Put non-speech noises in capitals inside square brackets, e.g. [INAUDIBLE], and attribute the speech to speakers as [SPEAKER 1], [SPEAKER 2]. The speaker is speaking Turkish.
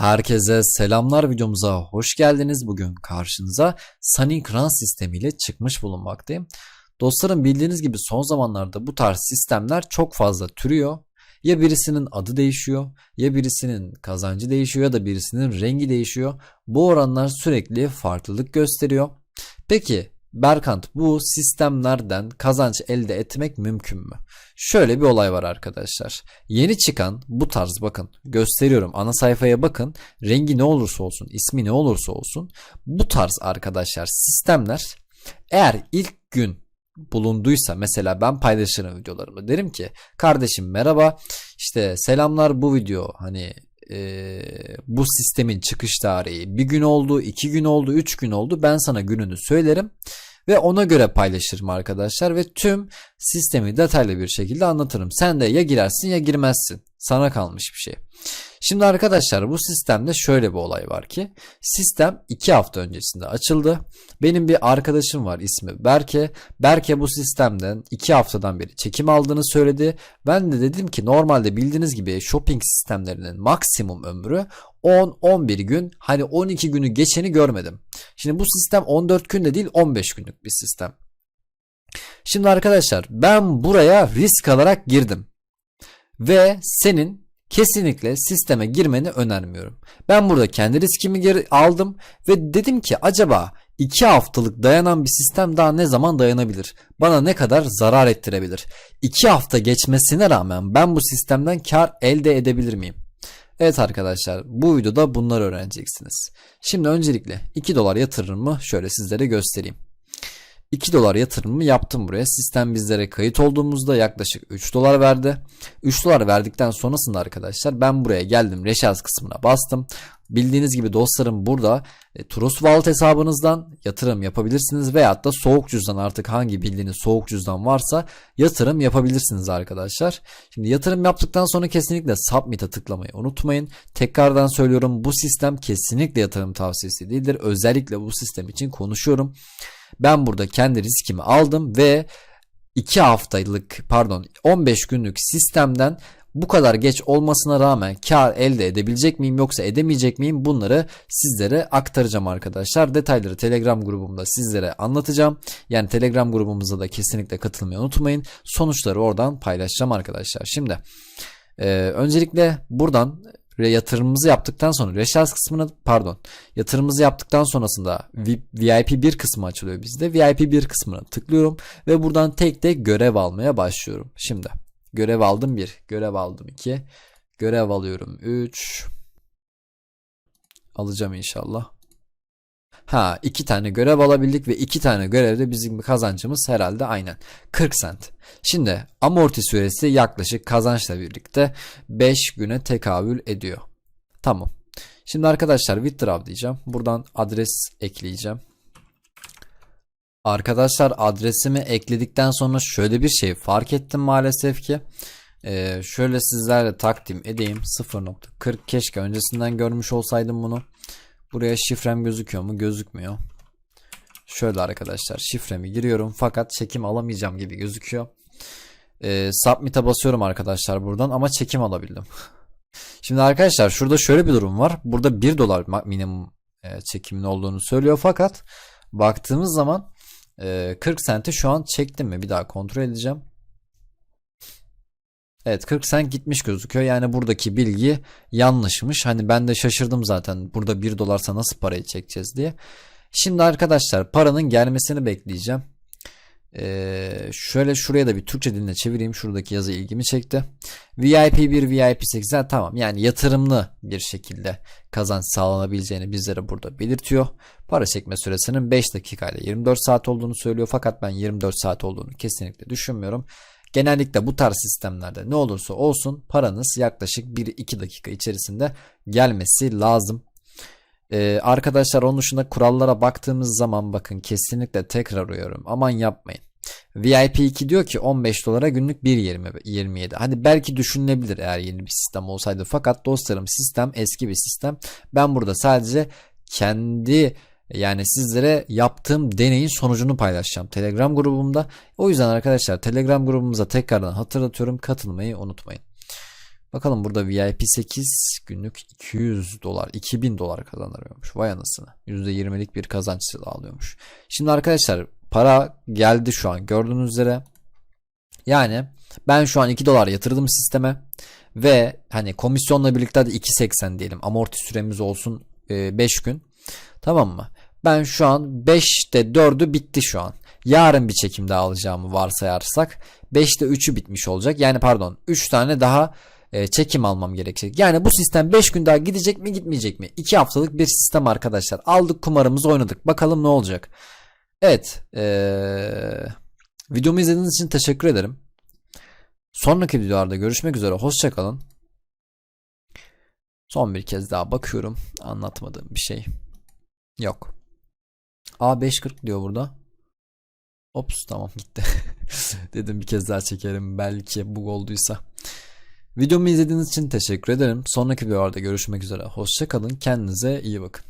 [SPEAKER 1] Herkese selamlar videomuza hoş geldiniz. Bugün karşınıza Sunny Kran sistemiyle çıkmış bulunmaktayım. Dostlarım bildiğiniz gibi son zamanlarda bu tarz sistemler çok fazla türüyor. Ya birisinin adı değişiyor, ya birisinin kazancı değişiyor ya da birisinin rengi değişiyor. Bu oranlar sürekli farklılık gösteriyor. Peki Berkant bu sistemlerden kazanç elde etmek mümkün mü? Şöyle bir olay var arkadaşlar. Yeni çıkan bu tarz bakın gösteriyorum ana sayfaya bakın rengi ne olursa olsun ismi ne olursa olsun bu tarz arkadaşlar sistemler eğer ilk gün bulunduysa mesela ben paylaşırım videolarımı derim ki kardeşim merhaba işte selamlar bu video hani e, bu sistemin çıkış tarihi bir gün oldu, iki gün oldu, üç gün oldu. Ben sana gününü söylerim ve ona göre paylaşırım arkadaşlar ve tüm sistemi detaylı bir şekilde anlatırım. Sen de ya girersin ya girmezsin. Sana kalmış bir şey. Şimdi arkadaşlar bu sistemde şöyle bir olay var ki sistem 2 hafta öncesinde açıldı. Benim bir arkadaşım var ismi Berke. Berke bu sistemden 2 haftadan beri çekim aldığını söyledi. Ben de dedim ki normalde bildiğiniz gibi shopping sistemlerinin maksimum ömrü 10-11 gün hani 12 günü geçeni görmedim. Şimdi bu sistem 14 günde değil 15 günlük bir sistem. Şimdi arkadaşlar ben buraya risk alarak girdim. Ve senin kesinlikle sisteme girmeni önermiyorum. Ben burada kendi riskimi geri aldım ve dedim ki acaba 2 haftalık dayanan bir sistem daha ne zaman dayanabilir? Bana ne kadar zarar ettirebilir? 2 hafta geçmesine rağmen ben bu sistemden kar elde edebilir miyim? Evet arkadaşlar bu videoda bunları öğreneceksiniz. Şimdi öncelikle 2 dolar yatırımı şöyle sizlere göstereyim. 2 dolar yatırımımı yaptım buraya. Sistem bizlere kayıt olduğumuzda yaklaşık 3 dolar verdi. 3 dolar verdikten sonrasında arkadaşlar ben buraya geldim. Reşaz kısmına bastım. Bildiğiniz gibi dostlarım burada e, Trust Wallet hesabınızdan yatırım yapabilirsiniz veyahut da soğuk cüzdan artık hangi bildiğiniz soğuk cüzdan varsa yatırım yapabilirsiniz arkadaşlar. Şimdi yatırım yaptıktan sonra kesinlikle Submit'e tıklamayı unutmayın. Tekrardan söylüyorum bu sistem kesinlikle yatırım tavsiyesi değildir. Özellikle bu sistem için konuşuyorum. Ben burada kendi riskimi aldım ve 2 haftalık pardon 15 günlük sistemden bu kadar geç olmasına rağmen kar elde edebilecek miyim yoksa edemeyecek miyim bunları sizlere aktaracağım arkadaşlar. Detayları Telegram grubumda sizlere anlatacağım. Yani Telegram grubumuza da kesinlikle katılmayı unutmayın. Sonuçları oradan paylaşacağım arkadaşlar. Şimdi e, öncelikle buradan yatırımımızı yaptıktan sonra reşans kısmına pardon yatırımımızı yaptıktan sonrasında VIP 1 kısmı açılıyor bizde. VIP 1 kısmına tıklıyorum ve buradan tek tek görev almaya başlıyorum. Şimdi görev aldım 1, görev aldım 2, görev alıyorum 3 alacağım inşallah. Ha iki tane görev alabildik ve iki tane görevde bizim kazancımız herhalde aynen 40 cent. Şimdi amorti süresi yaklaşık kazançla birlikte 5 güne tekabül ediyor. Tamam. Şimdi arkadaşlar withdraw diyeceğim. Buradan adres ekleyeceğim. Arkadaşlar adresimi ekledikten sonra şöyle bir şey fark ettim maalesef ki. Ee, şöyle sizlerle takdim edeyim 0.40 keşke öncesinden görmüş olsaydım bunu. Buraya şifrem gözüküyor mu? Gözükmüyor. Şöyle arkadaşlar şifremi giriyorum fakat çekim alamayacağım gibi gözüküyor. Ee, submit'e basıyorum arkadaşlar buradan ama çekim alabildim. [LAUGHS] Şimdi arkadaşlar şurada şöyle bir durum var. Burada 1 dolar minimum e, çekimin olduğunu söylüyor fakat baktığımız zaman e, 40 senti şu an çektim mi? Bir daha kontrol edeceğim. Evet 40 cent gitmiş gözüküyor. Yani buradaki bilgi yanlışmış. Hani ben de şaşırdım zaten. Burada 1 dolarsa nasıl parayı çekeceğiz diye. Şimdi arkadaşlar paranın gelmesini bekleyeceğim. Ee, şöyle şuraya da bir Türkçe diline çevireyim. Şuradaki yazı ilgimi çekti. VIP 1, VIP 8 tamam. Yani yatırımlı bir şekilde kazanç sağlanabileceğini bizlere burada belirtiyor. Para çekme süresinin 5 dakika ile 24 saat olduğunu söylüyor. Fakat ben 24 saat olduğunu kesinlikle düşünmüyorum. Genellikle bu tarz sistemlerde ne olursa olsun paranız yaklaşık 1-2 dakika içerisinde gelmesi lazım. Ee, arkadaşlar onun dışında kurallara baktığımız zaman bakın kesinlikle tekrar uyarıyorum. Aman yapmayın. VIP 2 diyor ki 15 dolara günlük 1.27. Hani belki düşünülebilir eğer yeni bir sistem olsaydı. Fakat dostlarım sistem eski bir sistem. Ben burada sadece kendi yani sizlere yaptığım deneyin sonucunu paylaşacağım Telegram grubumda. O yüzden arkadaşlar Telegram grubumuza tekrardan hatırlatıyorum katılmayı unutmayın. Bakalım burada VIP 8 günlük 200 dolar, 2000 dolar kazanıyormuş. Vay anasını. %20'lik bir kazanç sağlıyormuş. Şimdi arkadaşlar para geldi şu an gördüğünüz üzere. Yani ben şu an 2 dolar yatırdım sisteme ve hani komisyonla birlikte de 2.80 diyelim amorti süremiz olsun 5 gün. Tamam mı? Ben şu an 5'te 4'ü bitti şu an. Yarın bir çekim daha alacağımı varsayarsak 5'te 3'ü bitmiş olacak. Yani pardon 3 tane daha e, çekim almam gerekecek. Yani bu sistem 5 gün daha gidecek mi gitmeyecek mi? 2 haftalık bir sistem arkadaşlar. Aldık kumarımızı oynadık. Bakalım ne olacak. Evet. Ee, videomu izlediğiniz için teşekkür ederim. Sonraki videolarda görüşmek üzere. Hoşçakalın. Son bir kez daha bakıyorum. Anlatmadığım bir şey. Yok. A540 diyor burada. Ops tamam gitti. [LAUGHS] Dedim bir kez daha çekerim belki bug olduysa. Videomu izlediğiniz için teşekkür ederim. Sonraki videolarda görüşmek üzere. Hoşçakalın. Kendinize iyi bakın.